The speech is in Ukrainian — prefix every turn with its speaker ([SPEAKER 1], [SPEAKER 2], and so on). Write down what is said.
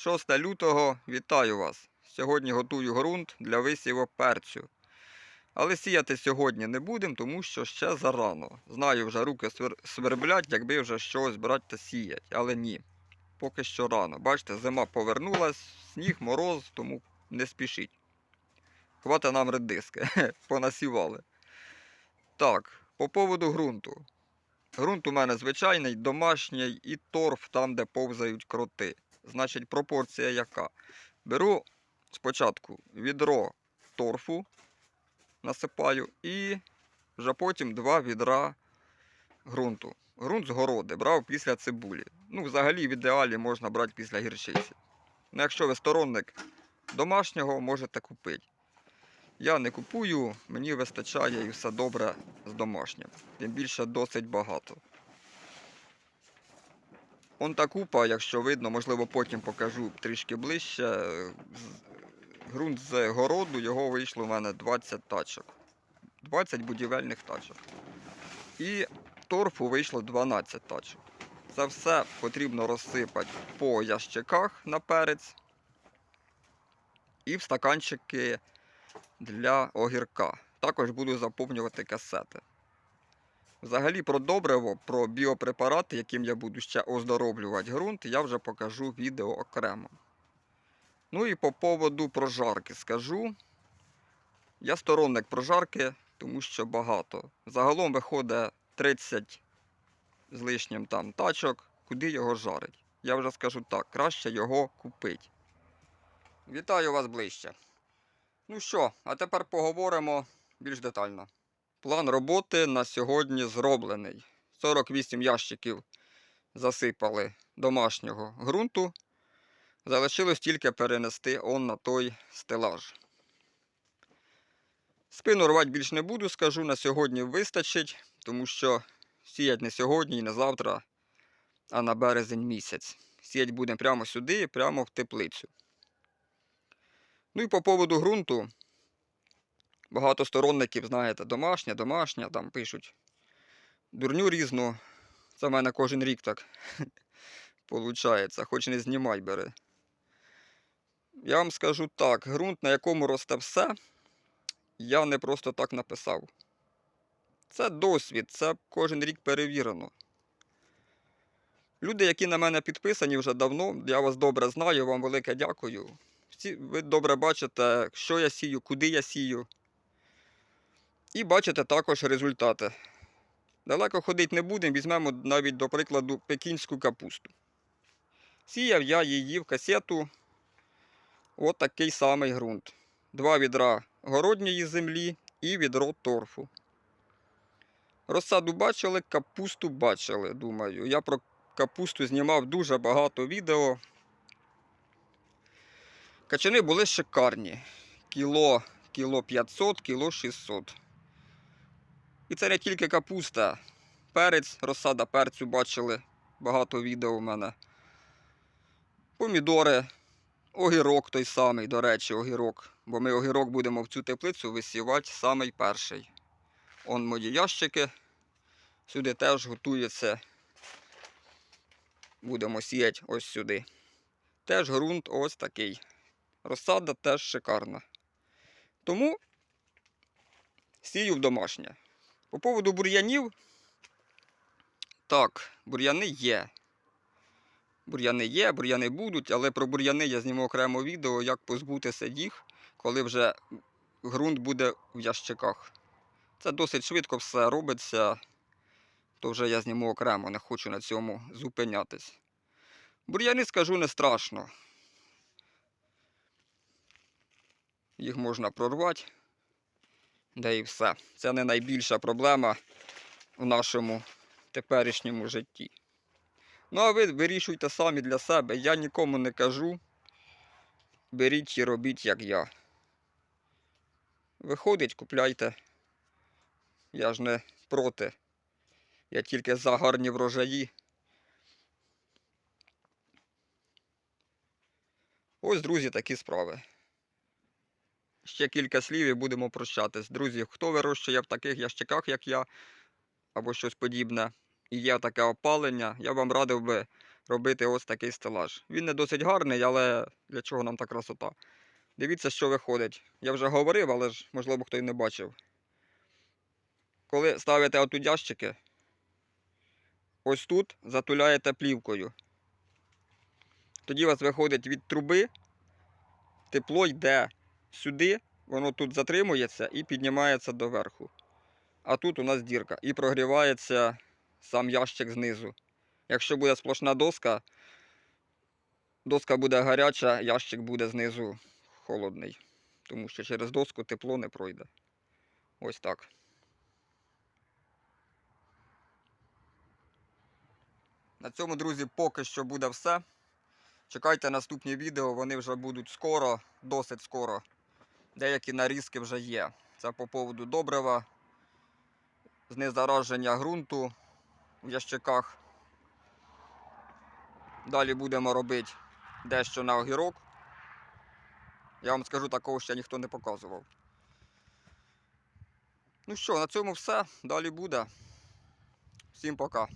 [SPEAKER 1] 6 лютого вітаю вас. Сьогодні готую ґрунт для висіву перцю. Але сіяти сьогодні не будемо, тому що ще зарано. Знаю, вже руки сверблять, якби вже щось брати та сіять. Але ні. Поки що рано. Бачите, зима повернулась, сніг, мороз, тому не спішіть. Хвата нам редиски, понасівали. Так, по поводу ґрунту. Грунт у мене звичайний, домашній і торф там, де повзають кроти. Значить, пропорція яка? Беру спочатку відро торфу, насипаю і вже потім два відра ґрунту. Ґрунт з городи брав після цибулі. Ну, взагалі, в ідеалі можна брати після гірчиці. Ну, якщо ви сторонник домашнього, можете купити. Я не купую, мені вистачає і все добре з домашнім. Тим більше досить багато. Он та купа, якщо видно, можливо, потім покажу трішки ближче. Ґрунт з городу, його вийшло в мене 20 тачок. 20 будівельних тачок. І торфу вийшло 12 тачок. Це все потрібно розсипати по ящиках на перець і в стаканчики для огірка. Також буду заповнювати касети. Взагалі про добриво, про біопрепарати, яким я буду ще оздоровлювати ґрунт, я вже покажу відео окремо. Ну і по поводу прожарки скажу. Я сторонник прожарки, тому що багато. Загалом виходить 30 з лишнім там тачок, куди його жарить. Я вже скажу так, краще його купить. Вітаю вас ближче. Ну що, а тепер поговоримо більш детально. План роботи на сьогодні зроблений. 48 ящиків засипали домашнього ґрунту. Залишилось тільки перенести он на той стелаж. Спину рвати більш не буду, скажу, на сьогодні вистачить, тому що сіять не сьогодні і не завтра, а на березень місяць. Сіять будемо прямо сюди, прямо в теплицю. Ну і по поводу ґрунту. Багато сторонників, знаєте, домашня, домашня, там пишуть дурню різну. Це в мене кожен рік так получається, хоч не знімай бери. Я вам скажу так, ґрунт, на якому росте все, я не просто так написав. Це досвід, це кожен рік перевірено. Люди, які на мене підписані вже давно, я вас добре знаю, вам велике дякую. Ви добре бачите, що я сію, куди я сію. І бачите також результати. Далеко ходити не будемо, візьмемо навіть, до прикладу, пекінську капусту. Сіяв я її в касету. От такий самий ґрунт. Два відра городньої землі і відро торфу. Розсаду бачили, капусту бачили, думаю. Я про капусту знімав дуже багато відео. Качани були шикарні. Кіло, кіло 500, кіло 600. І це не тільки капуста. Перець, розсада перцю бачили. Багато відео у мене. Помідори, огірок той самий, до речі, огірок. Бо ми огірок будемо в цю теплицю висівати самий перший. Он мої ящики. Сюди теж готується. Будемо сіяти ось сюди. Теж ґрунт ось такий. Розсада теж шикарна. Тому сію в домашнє. По поводу бур'янів. Так, бур'яни є. Бур'яни є, бур'яни будуть, але про бур'яни я зніму окремо відео, як позбутися їх, коли вже ґрунт буде в ящиках. Це досить швидко все робиться, то вже я зніму окремо, не хочу на цьому зупинятись. Бур'яни, скажу, не страшно. Їх можна прорвати. Да і все. Це не найбільша проблема в нашому теперішньому житті. Ну, а ви вирішуйте самі для себе. Я нікому не кажу. Беріть і робіть, як я. Виходить, купляйте. Я ж не проти. Я тільки за гарні врожаї. Ось, друзі, такі справи. Ще кілька слів і будемо прощатись. Друзі, хто вирощує в таких ящиках, як я, або щось подібне, і є таке опалення, я вам радив би робити ось такий стелаж. Він не досить гарний, але для чого нам та красота? Дивіться, що виходить. Я вже говорив, але ж, можливо, хто й не бачив. Коли ставите отут ящики, ось тут затуляєте плівкою. Тоді у вас виходить від труби, тепло йде сюди, воно тут затримується і піднімається доверху. А тут у нас дірка і прогрівається сам ящик знизу. Якщо буде сплошна доска, доска буде гаряча, ящик буде знизу холодний. Тому що через доску тепло не пройде. Ось так. На цьому, друзі, поки що буде все. Чекайте наступні відео, вони вже будуть скоро, досить скоро. Деякі нарізки вже є. Це по поводу добрива, знезараження ґрунту в ящиках. Далі будемо робити дещо на огірок. Я вам скажу, такого ще ніхто не показував. Ну що, на цьому все. Далі буде. Всім пока.